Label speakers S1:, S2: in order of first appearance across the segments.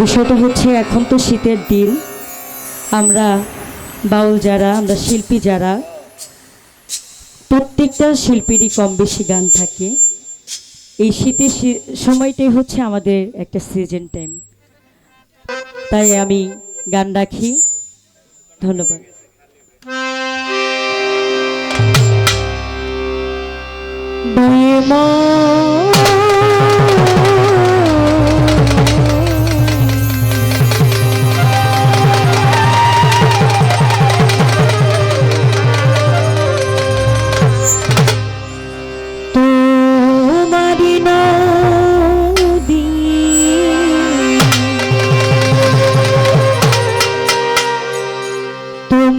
S1: বিষয়টা হচ্ছে, এখন তো শীতের দিন। আমরা বাউল যারা, আমরা শিল্পী যারা, প্রত্যেকটা শিল্পীরই কম বেশি গান থাকে। এই শীতের সময়টাই হচ্ছে আমাদের একটা সিজন টাইম তাই আমি গান রাখি। ধন্যবাদ। তোমারি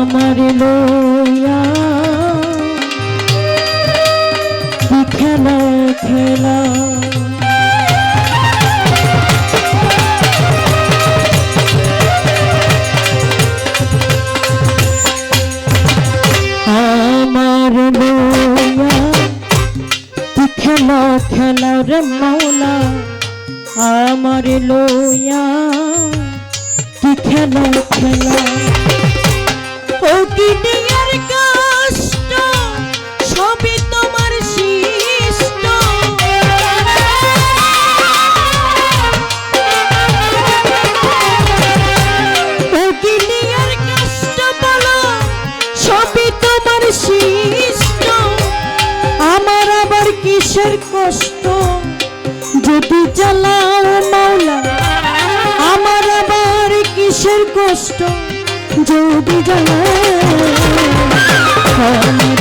S1: আমার লইয়া। খেলা খেলা। আমার লইয়া। খেলা খেলা রে মৌলা আমার লইয়া। খেলা খেলা। দিয়ার কষ্ট, সবই তোমার শিষ্ট ও কষ্ট বলো, সবই তোমার শিষ্ট আমার আবার কিসের কষ্ট? যদি জ্বালাও মাওলা, আমার আবার কিসের কষ্ট? জ্বালাও আমার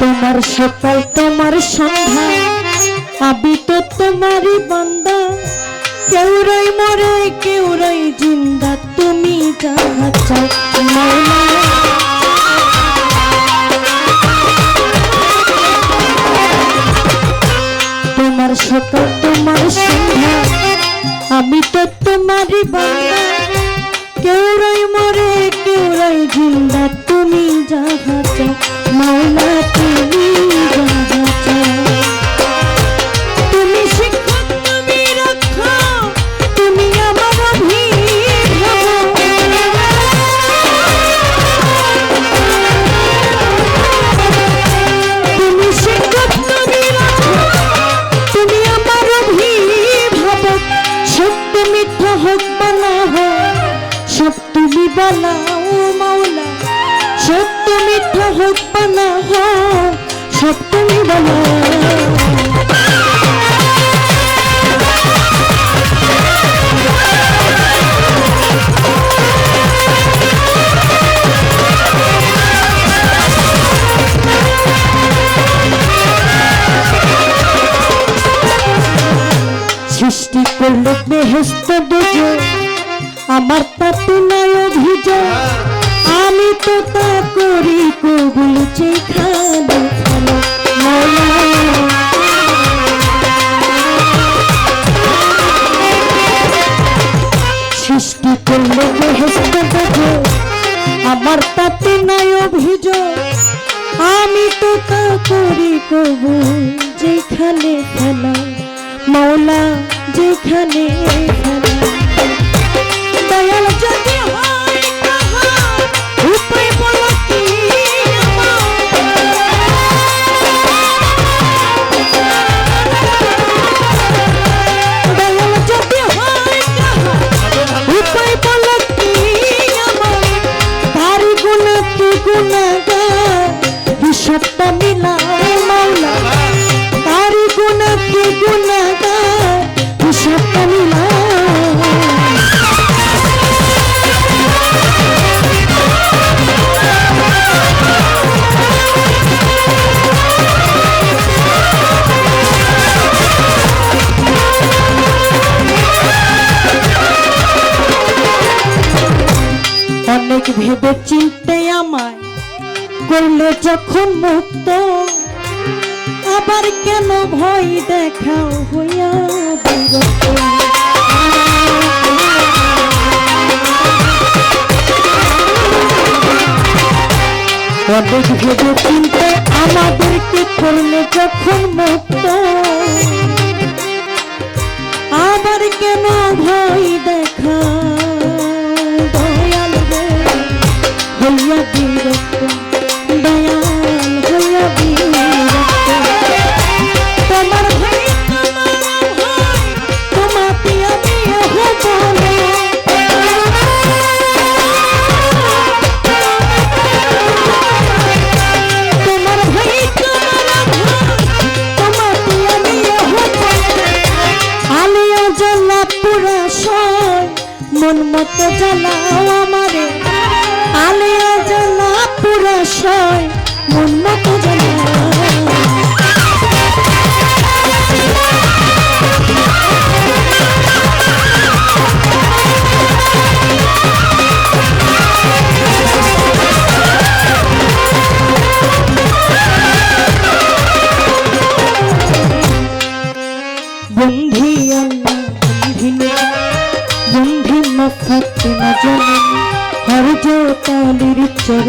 S1: তোমার সকাল তোমার সন্ধ্যা আমি তো তোমারই বান্দা কেউ sắc করি কবুল যেখানে সৃষ্টি করলে বেহেস্ত আমার তাতে নয় অভিযোগ। আমি তো তা করি কবুল যেখানে ফেলা, মৌলা যেখানে ফেলা। দয়াল যদি হয় ভেবে চিনতে আমায় করলে যখন মুক্ত, আবার কেন ভয় দেখাও হইয়া অনেক ভেবে চিনতে আমাদেরকে করলে যখন মুক্ত, আবার কেন ভয় দেখা হইয়া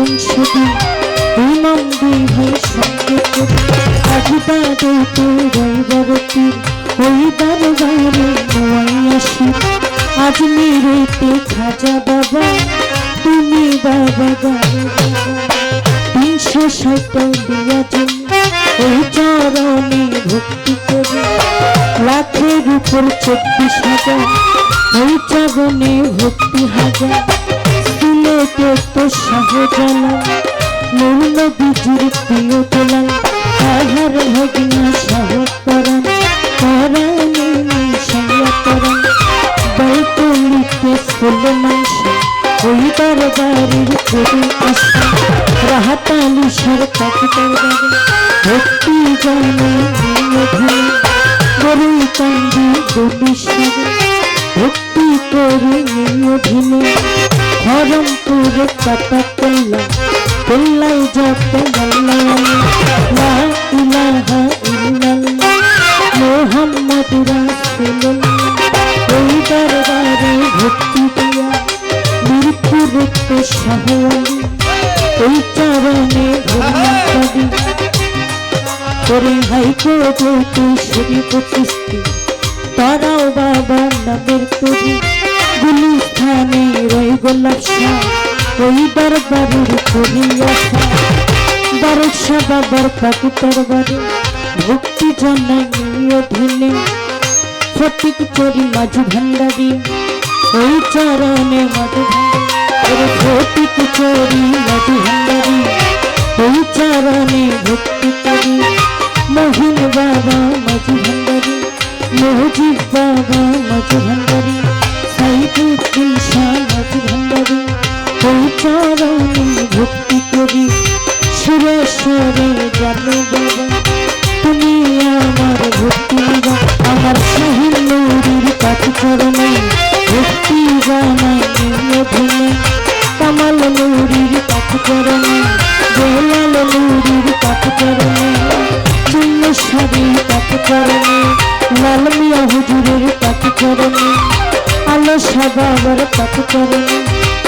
S1: চরণ শুধু ইমাম দুই সঙ্গে করি আজুদা দৌতে রইবরতীর ওই দরবারে চব্বিশ হাজার, ওই চরণে ভক্তি হাজার। সিলেটে তো শাহজালাল মৌল বিজুর প্রিয় তোলাল তাহার ভগ্না শাহ করান করানি সাইয়া করান বাইতুলিতে ষোলো মাস, ওই দরবারের ছবি আসে রাহাতালি সরকার দরবারে ভক্তি করে অধীনে হরমপুরে কাটা কল্লা কল্লাই যাতে লা ইলাহা ইল্লাল্লাহ মোহাম্মদ রাসূলুল্লাহ ওই দরবারে ভক্তি দিয়া মৃত্যুরূপ শাহওয়ালি ওই চরণে ধন্যবাদী। করে হাইকো জ্যোতি শ্রী প্রতিষ্ঠি তারাও বাবা নামের তরি গুলিস্থানে রই গোলাপ শাহ, ওই দরবারের করি আশা বারসা বাবার পাকি দরবারে ভক্তি জানাই অধীনে। ফটিক চরি মাঝু ভান্ডারি, ওই চরণে মাঝু ভান্ডারি। ফটিক কাছে চরণে ভক্তি জানাই অধীনে কামাল নূরির কাছে চরণে বেলাল নূরির কাছে চরণে চুন্নেশ্বরী কাছে চরণে লাল মিয়া হুজুরের কাছে চরণে আলো সাবাবার কাছে চরণে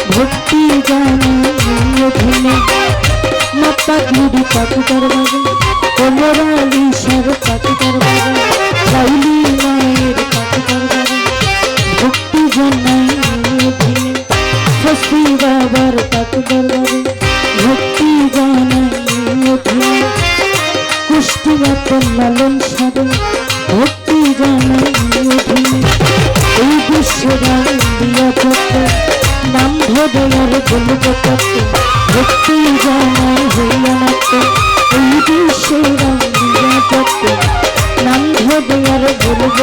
S1: ভক্তি জানাই অধীনে মাতা গিরি কাছে দরবারে কোমরালি সার বলব কত ভক্তি জানাই হইয়া নাত এই বিশ্বরাম দিয়া চক্র নাম আর বলব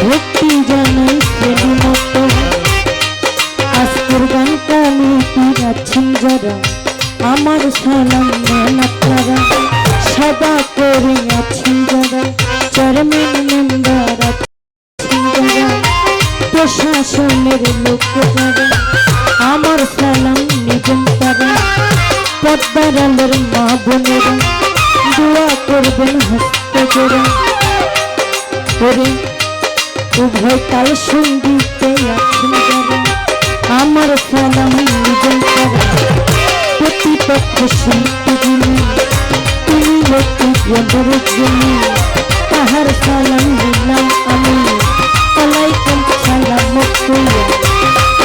S1: ভক্তি জানাই ফেলি মত আজকের গান কামিটি যাচ্ছেন যারা, আমার সালাম আপনারা সদা করে আছেন যারা চেয়ারম্যান শিল্পীগুলি তুমি লক্ষ্মী তাহার সালাম দিলাম আমি আলাইকুম সালাম কইয়া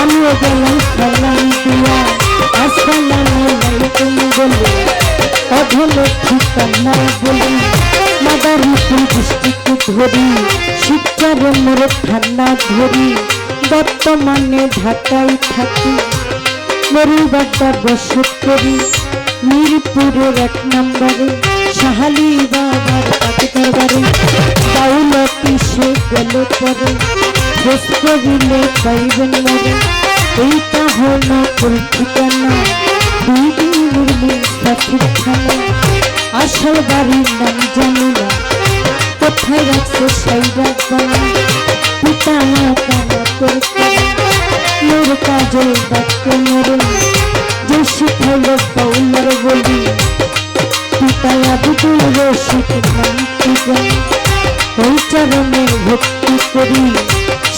S1: আমিও গেলাম সালাম দিয়া আসসালামু আলাইকুম বলে অধলক্ষ্মী কান্না বলে শিবচারে মোর ঠান্ডা ধরি বর্তমানে ঢাকায় থাকি মরুবাড্ডা বসত করি। মিরপুরের এক নম্বরে সাহালি বাবার পাতে দরবারে দাউলতি সে গেলে পরে। খোঁজ করিলে পাইবেন মরে। এইটা হল তোর ঠিকানা। দুই দিনের খানা। আসল বাড়ির নাম জানি না। কোথায় রাখছে সেই রাখবানা পিতা মাতা না তোর কাজল ডাক্তে মরে। যে শিখাইল পৌলার বলি। পিতায়া বুকুল রসিক নাম ওই চরণের ভক্তি করি।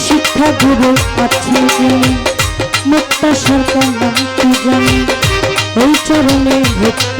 S1: শিক্ষা গুরু আছে মুক্তা সরকার নাম কি জানি। ওই চরণের ভক্তি